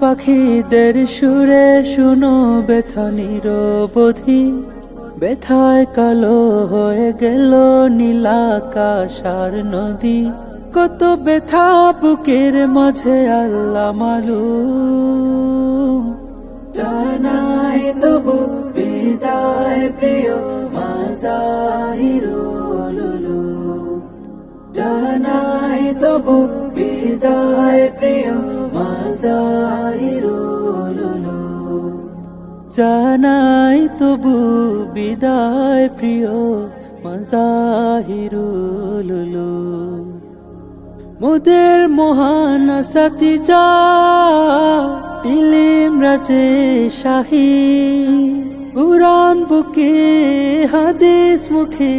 পাখিদের সুরে শুনো ব্যথা নিরবধি ব্যথায় কালো হয়ে গেল নীলাকাশ আর নদী। কত ব্যথা বুকের মাঝে আল্লাহ মালুম। জানাই তবু বিদায় প্রিয় মাজাহিরুলুলু জানাই তবু বিদায় প্রিয় জানাই তবু বিদায় প্রিয় মাজাহিরুলুলু মোদের মহান সাথী যা রাজে শাহী। কুরআন বুকে, হাদিস মুখে,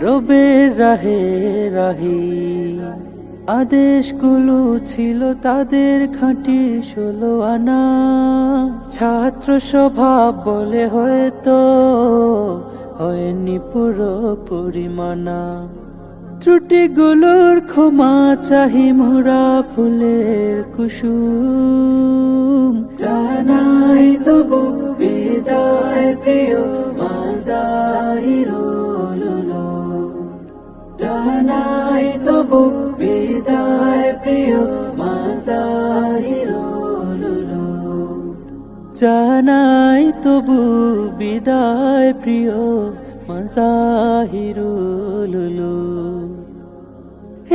রবের রাহে রাহি। আদেশগুলো ছিল তাদের খাঁটি ষোলো আনা। ছাত্র স্বভাব বলে হয়তো হয়নি পুরো পরিমাণা। ত্রুটিগুলোর ক্ষমা চাহি মোরা ফুলের কুসুম। জানাই তবু বিদায় প্রিয় মাজাহিরুলুলু জানাই তবু বিদায় প্রিয় জানাই তবু বিদায় প্রিয় মাজাহিরুলুলু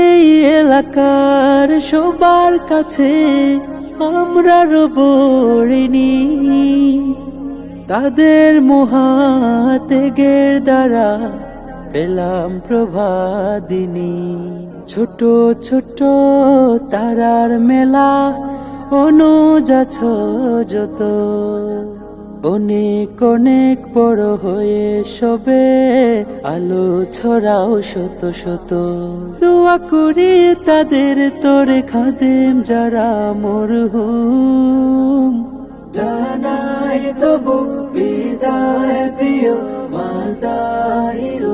এই এলাকার সবার কাছে আমরা রবরিনি তাদের মহাতেগের দ্বারা পেলাম প্রভাদিনী। ছোট ছোট তারার মেলা অনুযাছ যত। অনেক অনেক বড় হয়ে সবে আলো ছড়াও শত শত। দোয়া করি তাদের তোরে খাদেম যারা মরহুম। জানাই তবু বিদায় মাজাহিরুলুলু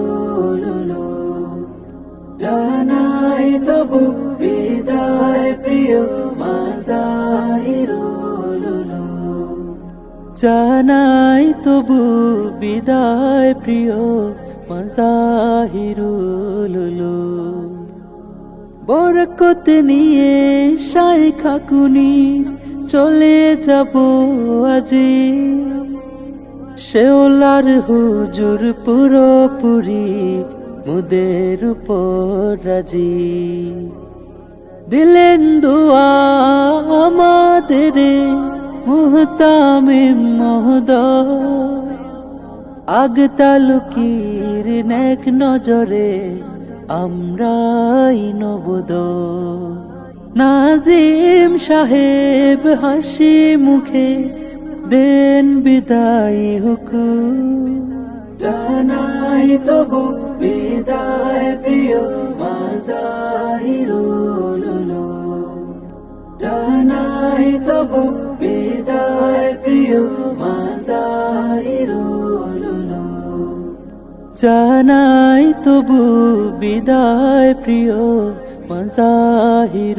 জানাই তবু বিদায় প্রিয় মাজাহিরুলুলু জানাই তবু বিদায় প্রিয় মাজাহিরুলুলু বরকত নিয়ে শাইখা খাকুনি চলে যাব আজি। শেওলার হুজুর পুরোপুরি মুদের উপর রাজি। দিলেন দোয়া আমাদের মুহতামিম মহোদয়। আগ তালুকির নেক নজরে আমরাই নবদ। নাজিম সাহেব হাসি মুখে দেন বিদায় হুকুম জানাই তবু বিদায় প্রিয় মাজাহিরুলুলু জানাই তবু বিদায় প্রিয় মাজাহিরুলুলু জানাই তবু বিদায় প্রিয় মাজাহিরুলুলু